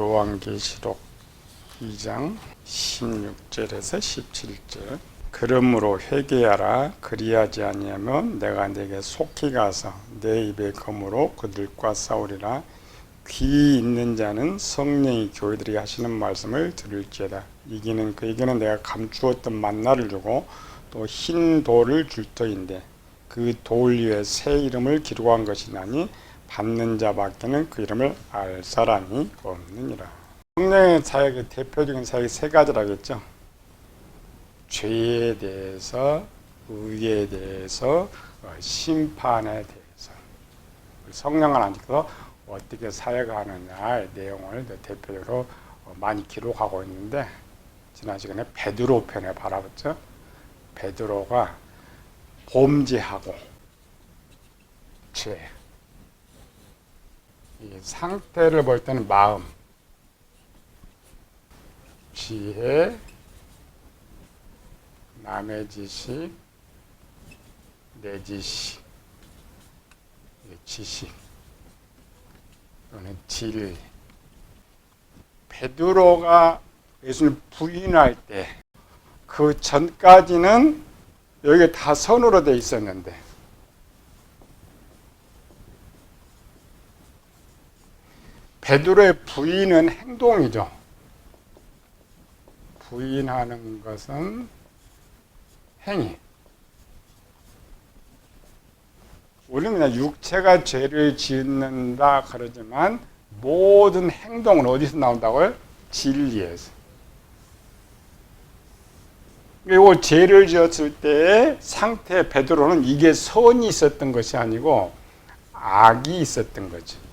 요한계시록 2장 16절에서 17절. 그러므로 회개하라. 그리하지 아니하면 내가 내게 속히 가서 내 입의 검으로 그들과 싸우리라. 귀 있는 자는 성령이 교회들이 하시는 말씀을 들을지어다. 이기는 그에게는 내가 감추었던 만나를 주고 또 흰 돌을 줄 터인데 그 돌 위에 새 이름을 기록한 것이나니 받는 자밖에는 그 이름을 알 사람이 없느니라. 성령의 사역의 대표적인 사역이 세 가지라겠죠. 죄에 대해서, 의에 대해서, 어, 심판에 대해서. 성령 하나님께서 어떻게 사역하느냐의 내용을 대표적으로 어, 많이 기록하고 있는데 지난 시간에 베드로 편에 바라봤죠. 베드로가 범죄하고 죄, 이 상태를 볼 때는 마음, 지혜, 남의 지식, 내 지식, 지식, 또는 진리. 베드로가 예수를 부인할 때 그 전까지는 여기 다 선으로 돼 있었는데 베드로의 부인은 행동이죠. 부인하는 것은 행위. 우리는 그냥 육체가 죄를 짓는다 그러지만 모든 행동은 어디서 나온다고요? 진리에서. 그리고 죄를 지었을 때의 상태 베드로는 이게 선이 있었던 것이 아니고 악이 있었던 거죠.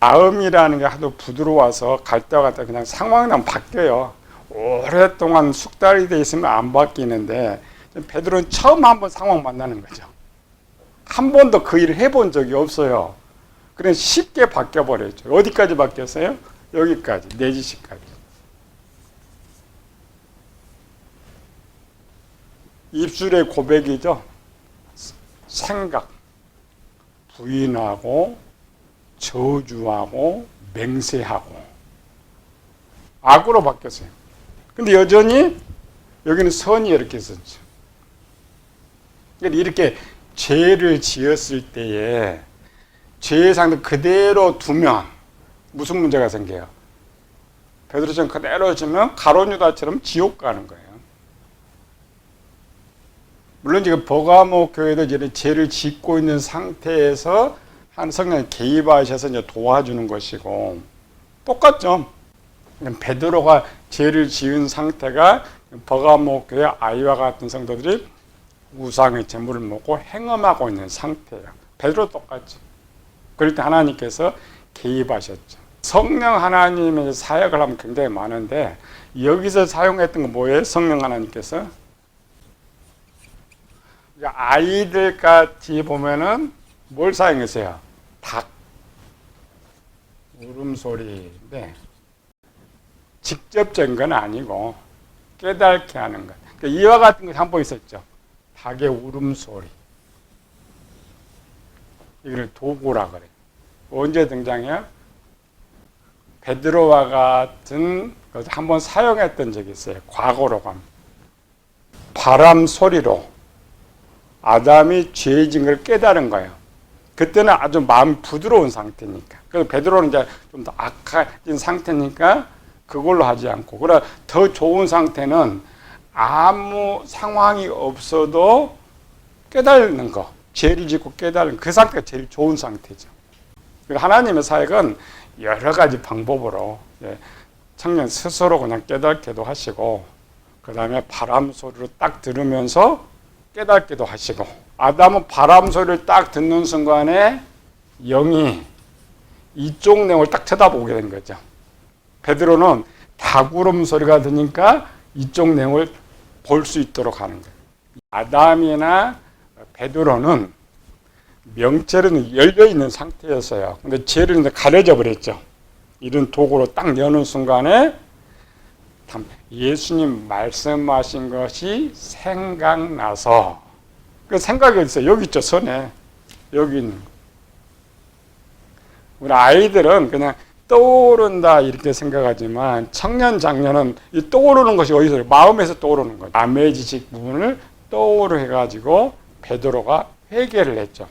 마음이라는 게 하도 부드러워서 갈 때와 갔다 그냥 상황이 나면 바뀌어요. 오랫동안 숙달이 돼 있으면 안 바뀌는데 베드로는 처음 한번 상황 만나는 거죠. 한 번도 그 일을 해본 적이 없어요. 그래 쉽게 바뀌어 버렸죠. 어디까지 바뀌었어요? 여기까지 내지시까지. 입술의 고백이죠. 생각, 부인하고 저주하고 맹세하고 악으로 바뀌었어요. 근데 여전히 여기는 선이 이렇게 있었죠. 그러니까 이렇게 죄를 지었을 때에 죄의 상태 그대로 두면 무슨 문제가 생겨요? 베드로처럼 그대로 주면 가론유다처럼 지옥 가는 거예요. 물론 지금 버가모 교회도 이제 죄를 짓고 있는 상태에서 한 성령이 개입하셔서 이제 도와주는 것이고 똑같죠. 베드로가 죄를 지은 상태가 버가모 교회 아이와 같은 성도들이 우상의 제물을 먹고 행음하고 있는 상태예요. 베드로 똑같죠. 그럴 때 하나님께서 개입하셨죠. 성령 하나님의 사역을 하면 굉장히 많은데 여기서 사용했던 건 뭐예요? 성령 하나님께서 아이들까지 보면은 뭘 사용했어요? 닭, 울음소리인데 직접적인 건 아니고 깨닫게 하는 것. 그러니까 이와 같은 것이 한 번 있었죠. 닭의 울음소리. 이걸 도구라 그래요. 언제 등장해요? 베드로와 같은 것을 한번 사용했던 적이 있어요. 과거로 가면. 바람 소리로 아담이 죄진 걸 깨달은 거예요. 그때는 아주 마음이 부드러운 상태니까. 그래서 베드로는 이제 좀 더 악해진 상태니까 그걸로 하지 않고. 그래 더 좋은 상태는 아무 상황이 없어도 깨달는 거. 죄를 짓고 깨달은 그 상태가 제일 좋은 상태죠. 하나님의 사역은 여러 가지 방법으로 청년 스스로 그냥 깨닫게도 하시고 그 다음에 바람 소리를 딱 들으면서 깨닫기도 하시고 아담은 바람 소리를 딱 듣는 순간에 영이 이쪽 내용을 딱 쳐다보게 된 거죠. 베드로는 닭구름 소리가 들으니까 이쪽 내용을 볼 수 있도록 하는 거예요. 아담이나 베드로는 명체는 열려 있는 상태였어요. 근데 죄를 이제 가려져 버렸죠. 이런 도구로 딱 여는 순간에 예수님 말씀하신 것이 생각나서 그 생각이 어디 여기 있죠, 손에. 여기 있는 우리 아이들은 그냥 떠오른다 이렇게 생각하지만 청년 장년은 이 떠오르는 것이 어디서 마음에서 떠오르는 거죠. 남의 지식 부분을 떠오르 해가지고 베드로가 회개를 했죠.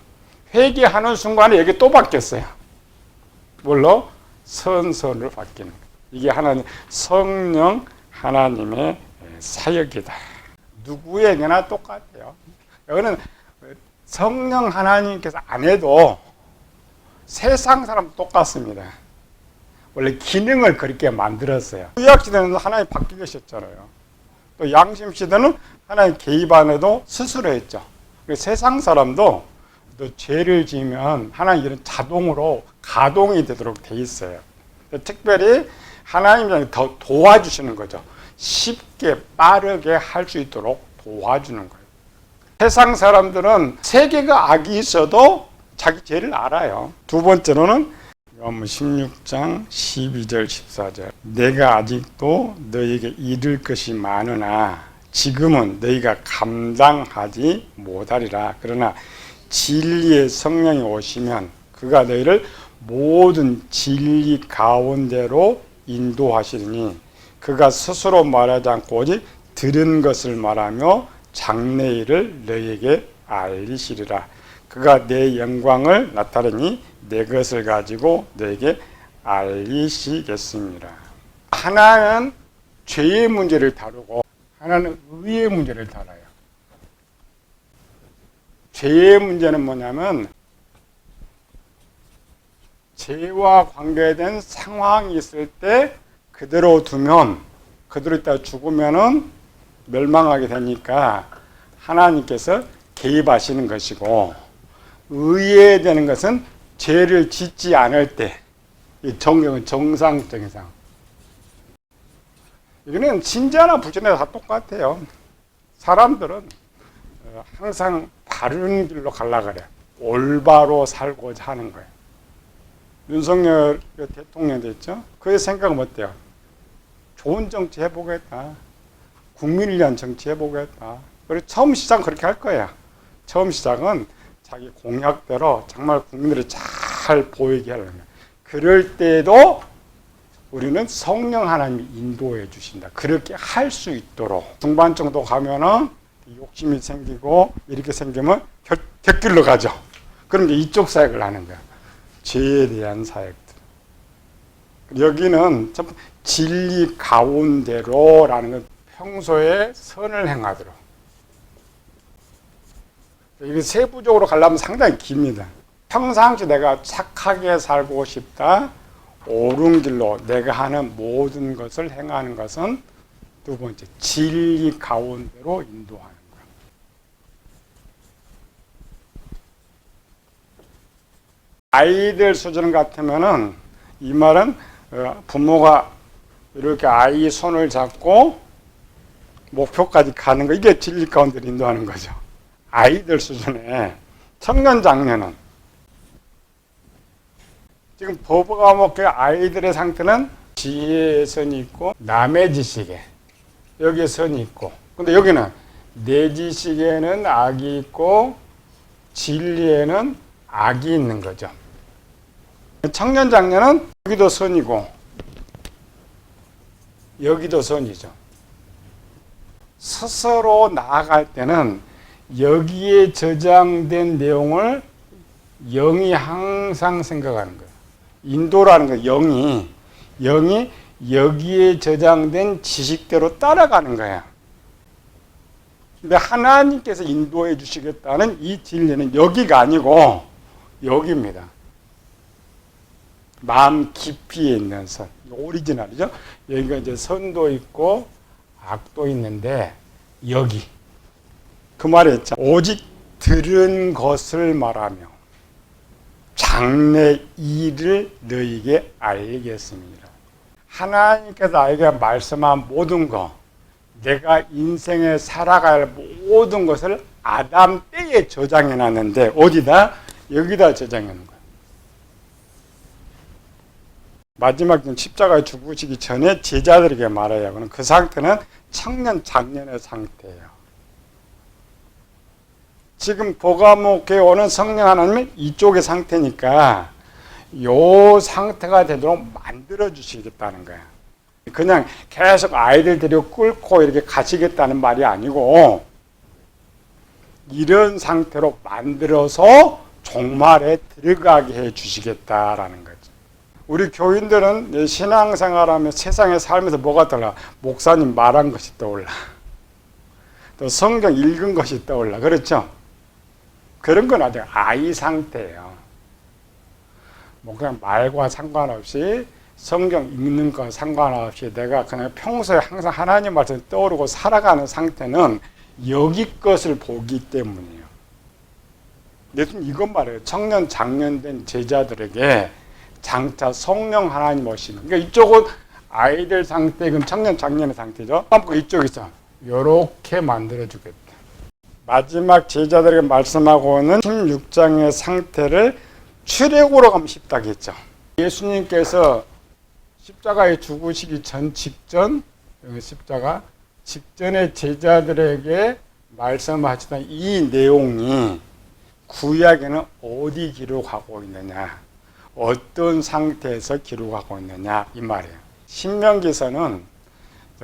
회개하는 순간에 여기 또 바뀌었어요. 뭘로? 선선을 바뀌는 거예요. 이게 하나님 성령 하나님의 사역이다. 누구에게나 똑같아요. 이거는 성령 하나님께서 안 해도 세상 사람 똑같습니다. 원래 기능을 그렇게 만들었어요. 구약 시대는 하나님 바뀌 계셨잖아요. 또 양심 시대는 하나님 개입 안 해도 스스로 했죠. 세상 사람도 또 죄를 지으면 하나님 이런 자동으로 가동이 되도록 돼 있어요. 특별히 하나님이 더 도와주시는 거죠. 쉽게 빠르게 할 수 있도록 도와주는 거예요. 세상 사람들은 세계가 악이 있어도 자기 죄를 알아요. 두 번째로는 요한 16장 12절 14절 내가 아직도 너에게 이를 것이 많으나 지금은 너희가 감당하지 못하리라. 그러나 진리의 성령이 오시면 그가 너희를 모든 진리 가운데로 인도하시리니 그가 스스로 말하지 않고 오직 들은 것을 말하며 장래일을 너희에게 알리시리라. 그가 내 영광을 나타내니 내 것을 가지고 너에게 알리시겠습니다. 하나는 죄의 문제를 다루고 하나는 의의 문제를 다뤄요. 죄의 문제는 뭐냐면 죄와 관계된 상황이 있을 때 그대로 두면 그대로 있다 죽으면은 멸망하게 되니까 하나님께서 개입하시는 것이고 의해되는 것은 죄를 짓지 않을 때 정경은 정상적인 상황. 이거는 진짜나 부진나 다 똑같아요. 사람들은 어, 항상 바른 길로 갈라 그래. 올바로 살고자 하는 거예요. 윤석열 대통령 됐죠? 그의 생각은 어때요? 좋은 정치 해보겠다. 국민을 위한 정치 해보겠다. 그리고 처음 시작 그렇게 할 거야. 처음 시작은 자기 공약대로 정말 국민들이 잘 보이게 하려는 거야. 그럴 때도 우리는 성령 하나님이 인도해 주신다. 그렇게 할 수 있도록 중반 정도 가면은 욕심이 생기고 이렇게 생기면 곁, 곁길로 가죠. 그럼 이제 이쪽 사역을 하는 거야. 죄에 대한 사역들. 여기는 좀 진리 가운데로라는 건 평소에 선을 행하도록. 이게 세부적으로 가려면 상당히 깁니다. 평상시 내가 착하게 살고 싶다. 옳은 길로 내가 하는 모든 것을 행하는 것은 두 번째 진리 가운데로 인도하는 거야. 아이들 수준 같으면은 이 말은 어, 부모가 이렇게 아이 손을 잡고 목표까지 가는 거 이게 진리 가운데 인도하는 거죠. 아이들 수준에 청년 장년은 지금 법과 과목의 아이들의 상태는 지혜의 선이 있고 남의 지식에 여기에 선이 있고 근데 여기는 내 지식에는 악이 있고 진리에는 악이 있는 거죠. 청년 장년은 여기도 선이고 여기도 선이죠. 스스로 나아갈 때는 여기에 저장된 내용을 영이 항상 생각하는 거예요. 인도라는 거 영이 영이 여기에 저장된 지식대로 따라가는 거야. 근데 하나님께서 인도해 주시겠다는 이 진리는 여기가 아니고 여기입니다. 마음 깊이에 있는 선. 오리지널이죠. 여기가 이제 선도 있고 악도 있는데 여기 그 말에 있죠. 오직 들은 것을 말하며 장래 일을 너희에게 알겠습니다. 하나님께서 나에게 말씀한 모든 것, 내가 인생에 살아갈 모든 것을 아담 때에 저장해 놨는데 어디다? 여기다 저장해 놓은 거예요. 마지막 십자가에 죽으시기 전에 제자들에게 말해요. 그럼 그 상태는 청년 장년의 상태예요. 지금 보감목에 오는 성령 하나님은 이쪽의 상태니까 요 상태가 되도록 만들어 주시겠다는 거야. 그냥 계속 아이들 데리고 끌고 이렇게 가시겠다는 말이 아니고 이런 상태로 만들어서 종말에 들어가게 해 주시겠다라는 거죠. 우리 교인들은 신앙생활하며 세상에 살면서 뭐가 떠올라? 목사님 말한 것이 떠올라. 또 성경 읽은 것이 떠올라. 그렇죠? 그런 건 아직 아이 상태예요. 뭐 그냥 말과 상관없이 성경 읽는 거 상관없이 내가 그냥 평소에 항상 하나님 말씀 떠오르고 살아가는 상태는 여기 것을 보기 때문이에요. 예수님 이것 말해요. 청년 장년된 제자들에게 장차 성령 하나님 오시는. 그러니까 이쪽은 아이들 상태, 그럼 청년 장년의 상태죠. 그 이쪽에서 요렇게 만들어 주겠다. 마지막 제자들에게 말씀하고는 16장의 상태를 출애굽으로 가면 쉽다겠죠. 예수님께서 십자가에 죽으시기 전 직전 여기 십자가 직전에 제자들에게 말씀하시던 이 내용이 구약에는 어디 기록하고 있느냐, 어떤 상태에서 기록하고 있느냐 이 말이에요. 신명기서는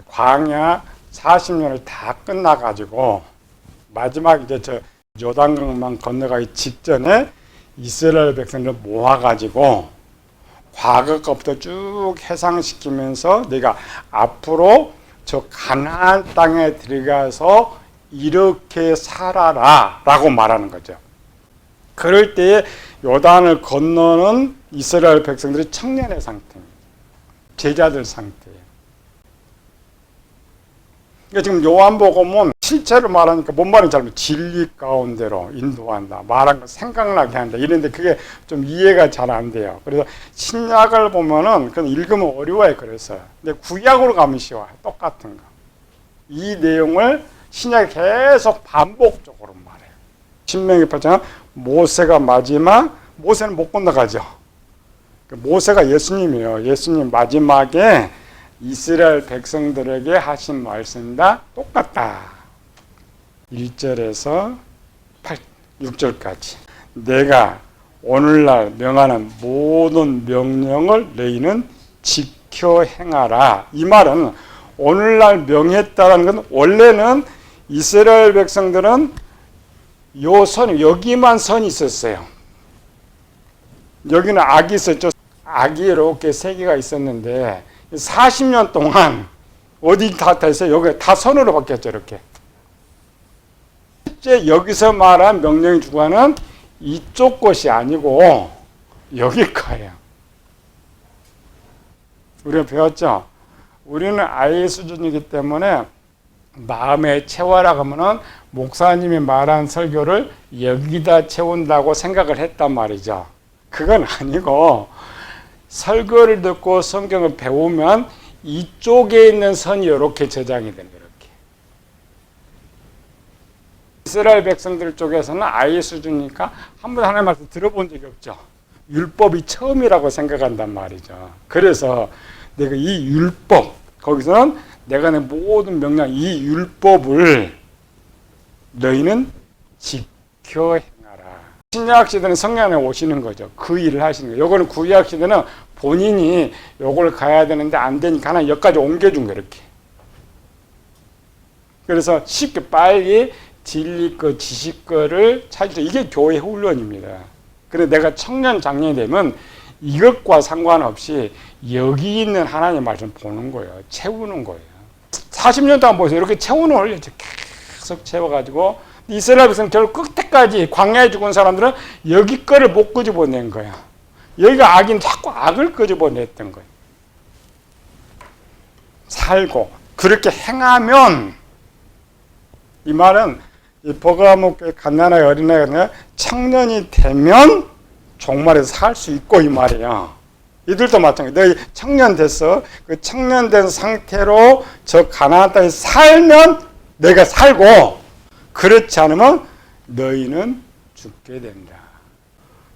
광야 40년을 다 끝나 가지고 마지막 이제 저 요단강만 건너가기 직전에 이스라엘 백성들 모아 가지고 과거 것부터 쭉 해상시키면서 내가 앞으로 저 가나안 땅에 들어가서 이렇게 살아라 라고 말하는 거죠. 그럴 때에 요단을 건너는 이스라엘 백성들이 청년의 상태입니다. 제자들 상태예요. 그러니까 지금 요한복음은 실제로 말하니까 뭔 말인지 알면 진리 가운데로 인도한다. 말한 거 생각나게 한다. 이런데 그게 좀 이해가 잘 안 돼요. 그래서 신약을 보면은 그건 읽으면 어려워요. 그래서. 근데 구약으로 가면 쉬워요. 똑같은 거. 이 내용을 신약이 계속 반복적으로 말해요. 신명기 8장 모세가 마지막 모세는 못 건너가죠. 그 모세가 예수님이에요. 예수님 마지막에 이스라엘 백성들에게 하신 말씀과 똑같다. 1절에서 8, 6절까지. 내가 오늘날 명하는 모든 명령을 너희는 지켜 행하라. 이 말은 오늘날 명했다는 건 원래는 이스라엘 백성들은 요 선, 여기만 선이 있었어요. 여기는 악이 있었죠. 이렇게 세 개가 있었는데 40년 동안 어디 다 됐어요? 여기 다 선으로 바뀌었죠, 이렇게. 실제 여기서 말한 명령이 주관은 이쪽 것이 아니고 여기 거예요. 우리가 배웠죠? 우리는 아이 수준이기 때문에 마음에 채워라 하면은 목사님이 말한 설교를 여기다 채운다고 생각을 했단 말이죠. 그건 아니고 설교를 듣고 성경을 배우면 이쪽에 있는 선이 이렇게 저장이 되는 이렇게. 이스라엘 백성들 쪽에서는 아예 수준이니까 한 번 하나님 말씀 들어본 적이 없죠. 율법이 처음이라고 생각한단 말이죠. 그래서 내가 이 율법 거기서는 내가 내 모든 명령 이 율법을 너희는 지켜. 신약 시대는 성령에 오시는 거죠. 그 일을 하시는 거예요. 요거는 구약 시대는 본인이 요걸 가야 되는데 안 되니까 하나 여기까지 옮겨준 거예요. 이렇게. 그래서 쉽게 빨리 진리 거, 지식 거를 찾으죠. 이게 교회 훈련입니다. 근데 내가 청년 장년이 되면 이것과 상관없이 여기 있는 하나님 말씀 보는 거예요. 채우는 거예요. 40년 동안 보세요. 이렇게 채우는 걸 계속 채워가지고 이스라엘 백성 결국 끝까지 광야에 죽은 사람들은 여기 거를 못 끄집어낸 거야. 여기가 악인 자꾸 악을 끄집어냈던 거예요. 살고 그렇게 행하면 이 말은 이 버가목교의 갓난아기 어린아이가 아니라 청년이 되면 종말에서 살 수 있고 이 말이야. 이들도 마찬가지. 너희 청년 됐어. 그 청년 된 상태로 저 가나안 땅에 살면 내가 살고 그렇지 않으면 너희는 죽게 된다.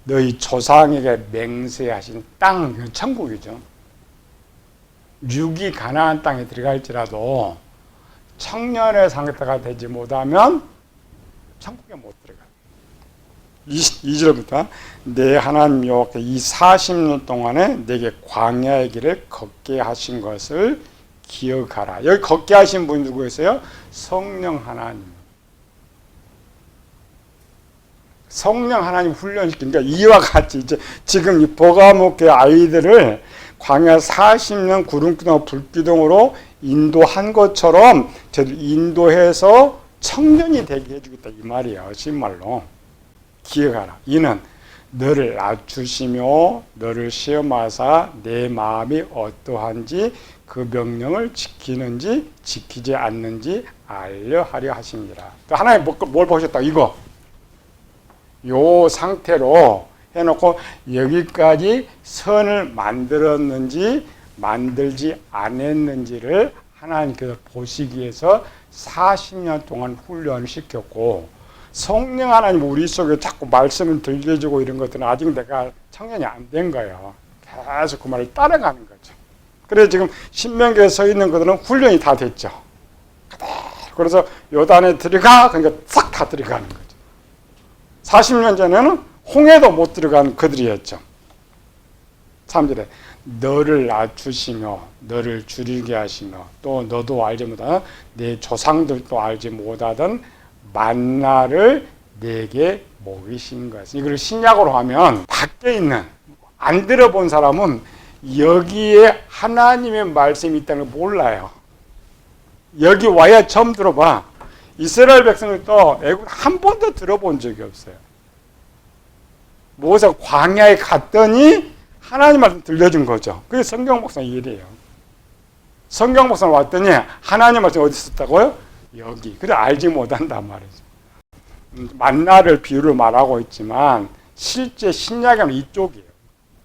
너희 조상에게 맹세하신 땅, 그 천국이죠. 육이 가나안 땅에 들어갈지라도 청년의 상태가 되지 못하면 천국에 못 들어가. 2절부터 내 하나님 여호와께 이 40년 동안에 내게 광야의 길을 걷게 하신 것을 기억하라. 여기 걷게 하신 분이 누구였어요? 성령 하나님. 성령 하나님 훈련시킨 그러니까 이와 같이 이제 지금 이 버가목의 아이들을 광야 40년 구름기둥 불기둥으로 인도한 것처럼 저도 인도해서 청년이 되게 해주겠다 이 말이야 신말로. 기억하라. 이는 너를 낮추시며 너를 시험하사 내 마음이 어떠한지 그 명령을 지키는지 지키지 않는지 알려 하려 또 하나님 뭐- 뭘 보셨다? 이거 요 상태로 해놓고 여기까지 선을 만들었는지 만들지 않았는지를 하나님께서 보시기 위해서 40년 동안 훈련을 시켰고 성령 하나님 우리 속에 자꾸 말씀을 들려주고 이런 것들은 아직 내가 청년이 안 된 거예요. 계속 그 말을 따라가는 거죠. 그래서 지금 신명기에 서 있는 것들은 훈련이 다 됐죠. 그래서 요단에 들어가 그러니까 싹 다 들어가는 거죠. 40년 전에는 홍해도 못 들어간 그들이었죠. 3절에 너를 낮추시며 너를 줄이게 하시며 또 너도 알지 못하는 내 조상들도 알지 못하던 만나를 내게 먹이신 것. 이걸 신약으로 하면 밖에 있는 안 들어본 사람은 여기에 하나님의 말씀이 있다는 걸 몰라요. 여기 와야 처음 들어봐. 이스라엘 백성들도 애굽 한 번도 들어본 적이 없어요. 모세 광야에 갔더니 하나님 말씀 들려준 거죠. 그게 성경 목사 일이에요. 성경 목사 왔더니 하나님 말씀 어디 있었다고요? 여기. 그래 알지 못한단 말이죠. 음, 만나를 비유로 말하고 있지만 실제 신약에는 이쪽이에요.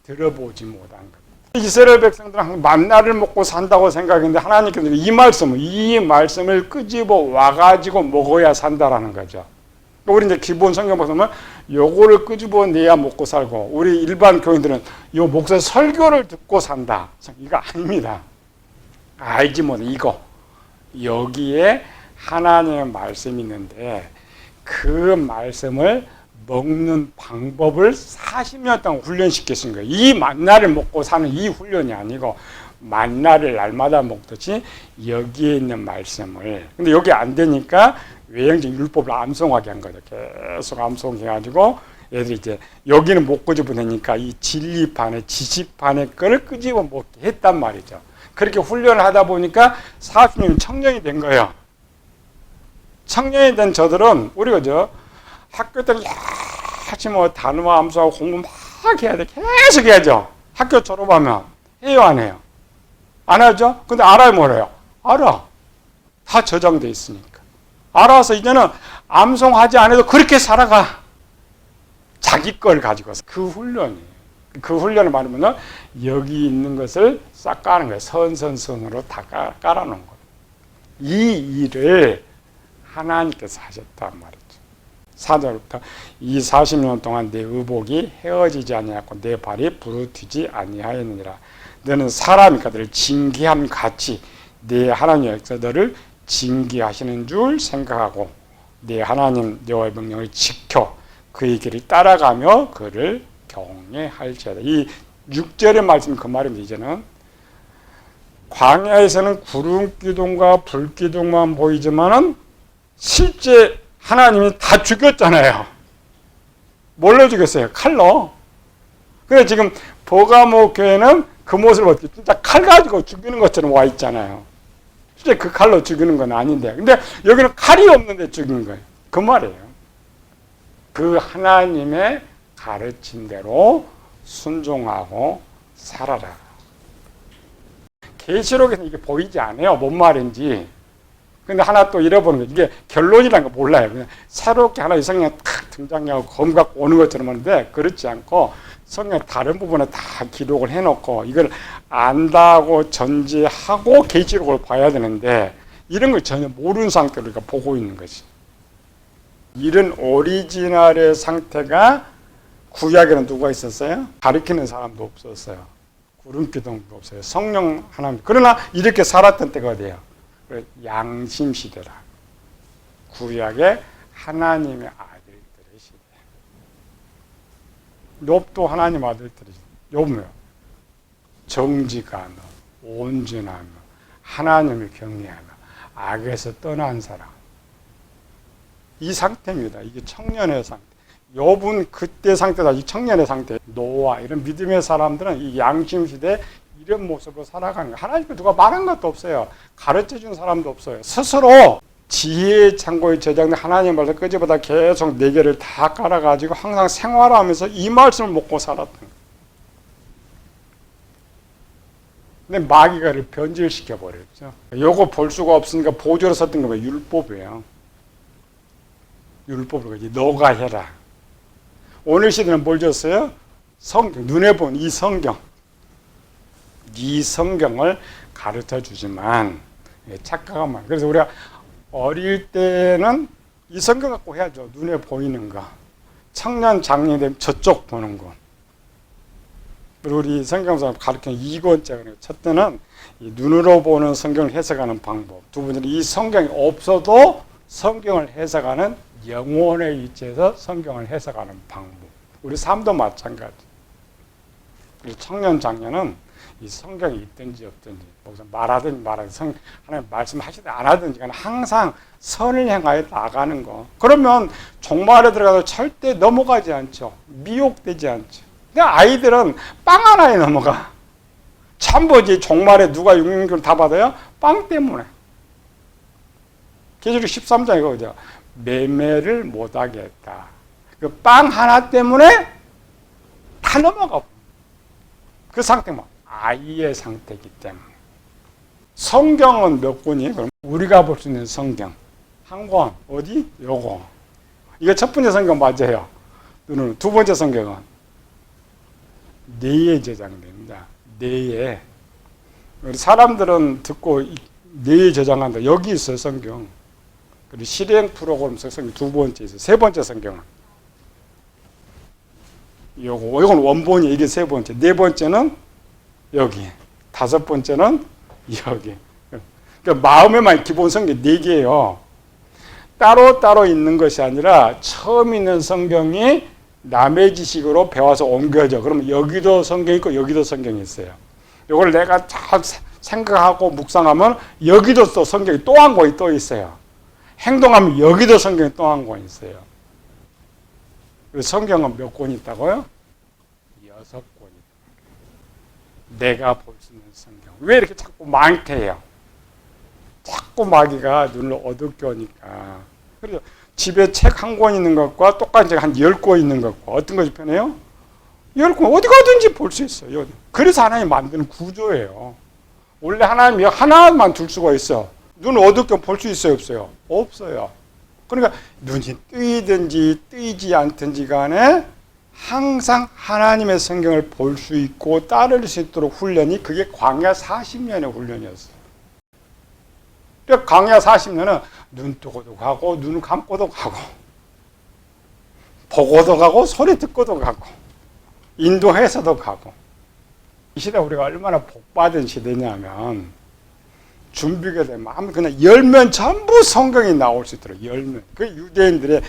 들어보지 못한 것. 이스라엘 백성들은 만나를 먹고 산다고 생각했는데 하나님께서 이 말씀을 이 말씀을 끄집어 와가지고 먹어야 산다라는 거죠. 우리 이제 기본 성경 보면 요거를 끄집어 내야 먹고 살고 우리 일반 교인들은 요 목사 설교를 듣고 산다. 이거 아닙니다. 알지 못해 이거 여기에 하나님의 말씀이 있는데 그 말씀을 먹는 방법을 40년 동안 훈련시켰은 거예요. 이 만나를 먹고 사는 이 훈련이 아니고 만나를 날마다 먹듯이 여기에 있는 말씀을 근데 여기 안 되니까 외형적 율법을 암송하게 한 거죠. 계속 암송해가지고 얘들이 이제 여기는 못 끄집어내니까 이 진리판에 지식판에 거를 끄집어 먹게 했단 말이죠. 그렇게 훈련을 하다 보니까 40년 청년이 된 거예요. 청년이 된 저들은 우리가 저 학교 때는 열심히 뭐 단어 암수하고 공부 막 해야 돼. 계속 해야죠. 학교 졸업하면 해요 안 해요? 안 하죠? 근데 알아요 뭐래요? 알아. 다 저장돼 있으니까. 알아서 이제는 암송하지 않아도 그렇게 살아가. 자기 걸 가지고서. 그 훈련이에요. 그 훈련을 말하면 여기 있는 것을 싹 까는 거예요. 선선선으로 다 깔, 깔아놓은 거예요. 이 일을 하나님께서 하셨단 말이죠. 4절부터 이 40년 동안 내 의복이 헤어지지 아니하고 내 발이 부르트지 아니하였느니라. 너는 사람이니까 너를 징계함 같이 내 하나님께서 너를 징계하시는 줄 생각하고 내 하나님 여호와의 명령을 지켜 그의 길을 따라가며 그를 경외할지어다. 이 6절의 말씀 그 말입니다. 이제는 광야에서는 구름 기둥과 불 기둥만 보이지만은 실제 하나님이 다 죽였잖아요. 뭘로 죽였어요? 칼로. 그래 지금 보가모 교회는 그 모습을 어떻게 진짜 칼 가지고 죽이는 것처럼 와 있잖아요. 실제 그 칼로 죽이는 건 아닌데. 근데 여기는 칼이 없는데 죽인 거예요. 그 말이에요. 그 하나님의 가르친 대로 순종하고 살아라. 계시록에서 이게 보이지 않아요. 뭔 말인지. 근데 하나 또 잃어보는 거 이게 결론이라는 거 몰라요. 그냥 새롭게 하나 성령 탁 등장하고 검 갖고 오는 것처럼 하는데 그렇지 않고 성령 다른 부분에 다 기록을 해놓고 이걸 안다고 전제하고 계시록을 봐야 되는데 이런 걸 전혀 모르는 상태로 우리가 보고 있는 거지. 이런 오리지널의 상태가 구약에는 누가 있었어요? 가르치는 사람도 없었어요. 구름기둥도 없어요. 성령 하나님. 그러나 이렇게 살았던 때가 어디예요? 양심 시대라. 구약의 하나님의 아들들의 시대. 욥도 하나님 아들들이 욥이요. 정직하며 온전하며 하나님을 경외하며 악에서 떠난 사람. 이 상태입니다. 이게 청년의 상태. 욥은 그때 상태다. 이 청년의 상태. 노아 이런 믿음의 사람들은 이 양심 시대 이런 모습으로 살아가는 거예요. 하나님께 누가 말한 것도 없어요. 가르쳐 준 사람도 없어요. 스스로 지혜의 창고에 저장된 하나님 말씀 끄지보다 계속 네 개를 다 깔아가지고 항상 생활하면서 이 말씀을 먹고 살았던 거예요. 근데 마귀가를 변질시켜 버렸죠. 요거 볼 수가 없으니까 보조로 썼던 거 율법이에요. 율법으로 이제 너가 해라. 오늘 시대는 뭘 줬어요? 성경 눈에 본 이 성경. 이 성경을 가르쳐 주지만 예, 착각한 말. 그래서 우리가 어릴 때는 이 성경 갖고 해야죠. 눈에 보이는 거. 청년 장년 되면 저쪽 보는 거. 그리고 우리 성경에서 가르치는 이권째가 첫째는 이 눈으로 보는 성경을 해석하는 방법. 두 번째는 이 성경이 없어도 성경을 해석하는 영혼의 위치에서 성경을 해석하는 방법. 우리 삶도 마찬가지. 우리 청년 장년은 이 성경이 있든지 없든지 무슨 말하든지 말하든지 성, 하나님 말씀하시든 안 하든지 항상 선을 향하여 나가는 거. 그러면 종말에 들어가도 절대 넘어가지 않죠. 미혹되지 않죠. 근데 아이들은 빵 하나에 넘어가. 참보지 종말에 누가 육육을 다 받아요? 빵 때문에. 계시록 13장에 거죠. 매매를 못하게 했다. 그 빵 하나 때문에 다 넘어가. 그 상태만. 아이의 상태이기 때문에. 성경은 몇 권이에요? 그럼 우리가 볼 수 있는 성경. 한 권. 어디? 요거. 이거 첫 번째 성경 맞아요. 두 번째 성경은 뇌에 저장됩니다. 뇌에. 우리 사람들은 듣고 뇌에 저장한다. 여기 있어요, 성경. 그리고 실행 프로그램 성경 두 번째 있어요. 세 번째 성경은 요거, 요건 원본이 이게 세 번째. 네 번째는 여기. 다섯 번째는 여기. 그러니까 마음에만 기본 성경 네 개예요. 따로 따로 있는 것이 아니라 처음 있는 성경이 남의 지식으로 배워서 옮겨져. 그러면 여기도 성경이 있고 여기도 성경이 있어요. 이걸 내가 잘 생각하고 묵상하면 여기도 또 성경이 또 한 권이 또 있어요. 행동하면 여기도 성경이 또 한 권 있어요. 성경은 몇 권 있다고요? 여섯 권. 내가 볼 수 있는 성경. 왜 이렇게 자꾸 많대요? 자꾸 마귀가 눈을 어둡게 하니까. 그래서 집에 책 한 권 있는 것과 똑같이 한 열 권 있는 것과 어떤 것이 편해요? 열 권, 어디 가든지 볼 수 있어요. 그래서 하나님 만드는 구조예요. 원래 하나님이 하나만 둘 수가 있어. 눈 어둡게 볼 수 있어요, 없어요? 없어요. 그러니까 눈이 뜨이든지 뜨이지 않든지 간에 항상 하나님의 성경을 볼 수 있고 따를 수 있도록 훈련이 그게 광야 40년의 훈련이었어요. 그러니까 광야 40년은 눈 뜨고도 가고 눈 감고도 가고 보고도 가고 소리 듣고도 가고 인도해서도 가고 이 시대 우리가 얼마나 복받은 시대냐면 준비가 되면 아무 그냥 열면 전부 성경이 나올 수 있도록 열면 그 유대인들의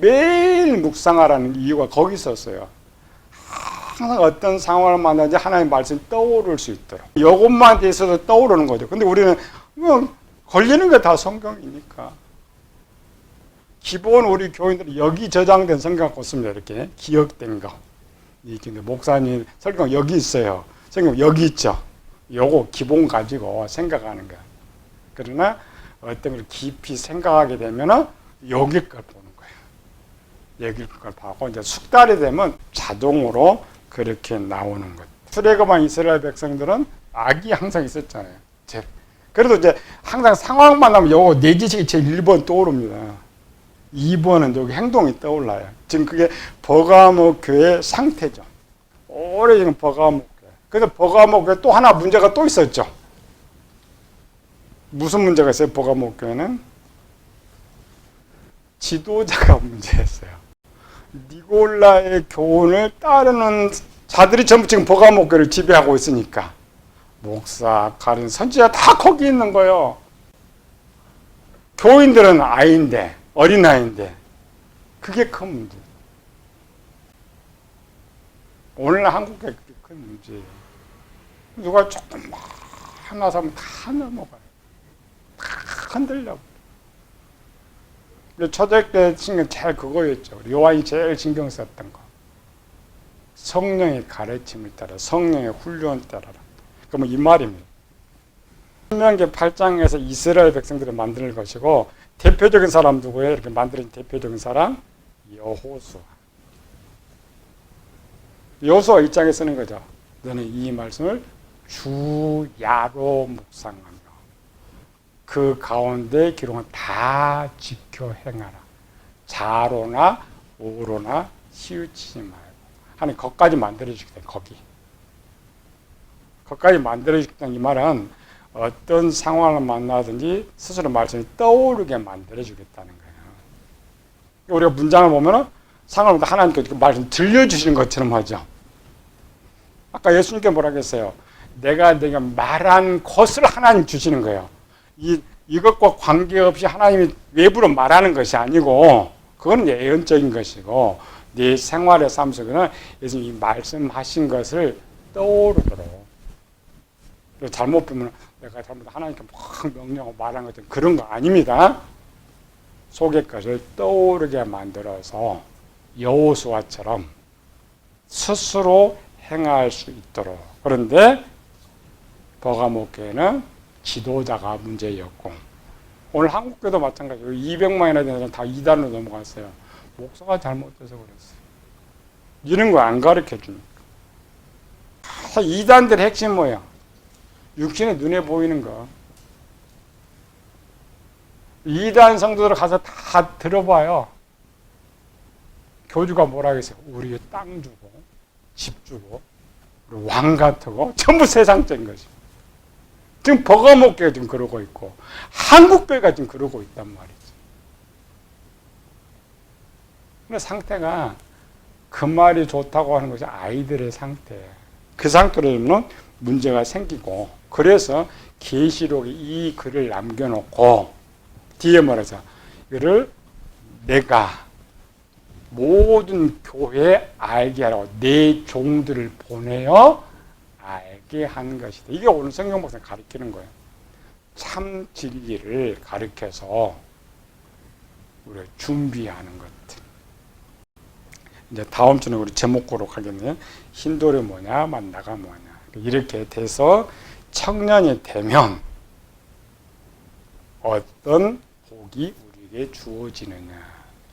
매일 묵상하라는 이유가 거기 있었어요. 항상 어떤 상황을 만나든지 하나님 말씀이 떠오를 수 있도록 이것만 돼 있어도 떠오르는 거죠. 근데 우리는 뭐 걸리는 게 다 성경이니까 기본 우리 교인들이 여기 저장된 성경 갖고 습니다 이렇게 기억된 거. 이렇게 목사님 설경 여기 있어요. 성경 여기 있죠. 요거 기본 가지고 생각하는 거야. 그러나 어떤 걸 깊이 생각하게 되면은 여기 걸 보는 거예요. 여기 걸 보고 이제 숙달이 되면 자동으로 그렇게 나오는 것. 출애굽한 이스라엘 백성들은 악이 항상 있었잖아요. 그래도 이제 항상 상황만 나면 요거 내 지식이 제일 1번 떠오릅니다. 2번은 여기 행동이 떠올라요. 지금 그게 버가모 교회 상태죠. 오래 지금 버가모 교회. 그래서 버가모 교회 또 하나 문제가 또 있었죠. 무슨 문제가 있어요? 버가모 교회는 지도자가 문제였어요. 니골라의 교훈을 따르는 자들이 전부 지금 버가모 교회를 지배하고 있으니까 목사, 가른, 선지자 다 거기 있는 거예요. 교인들은 아이인데 어린아이인데 그게 큰 문제. 오늘날 한국에 그게 큰 문제예요. 누가 조금 하나 사면 다 넘어가요. 다 흔들려. 근데 초대교회 신경 제일 그거였죠. 요한이 제일 신경 썼던 거. 성령의 가르침을 따라 성령의 훈련 따라라. 그러면 이 말입니다. 신명기 8장에서 이스라엘 백성들을 만드는 것이고 대표적인 사람 누구예요? 이렇게 만드는 대표적인 사람 여호수아. 여호수아 입장에 쓰는 거죠. 너는 이 말씀을 주야로 묵상하며 그 가운데 기록은 다 지켜 행하라. 자로나 오로나 치우치지 말고. 하나님 거기까지 만들어주겠다. 거기. 거기까지 만들어주겠다. 이 말은 어떤 상황을 만나든지 스스로 말씀이 떠오르게 만들어주겠다는 거예요. 우리가 문장을 보면은 상황을 하나님께 말씀 들려주시는 것처럼 하죠. 아까 예수님께 뭐라 그랬어요? 내가 내가 말한 것을 하나님 주시는 거예요. 이, 이것과 관계없이 하나님이 외부로 말하는 것이 아니고, 그건 예언적인 것이고, 네 생활의 삶 속에는 예수님이 말씀하신 것을 떠오르도록. 잘못 보면 내가 잘못 하나님께 막 명령하고 말한 것처럼 그런 거 아닙니다. 속의 것을 떠오르게 만들어서 여호수아처럼 스스로 행할 수 있도록. 그런데 버가목교회는 지도자가 문제였고 오늘 한국교도 마찬가지로 200만이나 되는 사람 다 이단으로 넘어갔어요. 목사가 잘못돼서 그랬어요. 이런 거 안 가르쳐 주니까. 이단들의 핵심 뭐야? 육신의 눈에 보이는 거. 이단 성도들 가서 다 들어봐요. 교주가 뭐라 그랬어요? 우리 땅 주고, 집 주고, 왕 같고, 전부 세상적인 것이. 지금 버거목교가 지금 그러고 있고, 한국교회가 지금 그러고 있단 말이죠. 근데 상태가 그 말이 좋다고 하는 것이 아이들의 상태. 그 상태로는 문제가 생기고, 그래서 계시록에 이 글을 남겨놓고 뒤에 말하자 이를 내가 모든 교회에 알게 하라고 내 종들을 보내어 알게 한 것이다. 이게 오늘 성경 목사 가르치는 거예요. 참 진리를 가르쳐서 우리 준비하는 것들. 이제 다음 주는 우리 제목으로 가겠네요. 흰돌이 뭐냐, 만나가 뭐냐. 이렇게 돼서 청년이 되면 어떤 복이 우리에게 주어지느냐.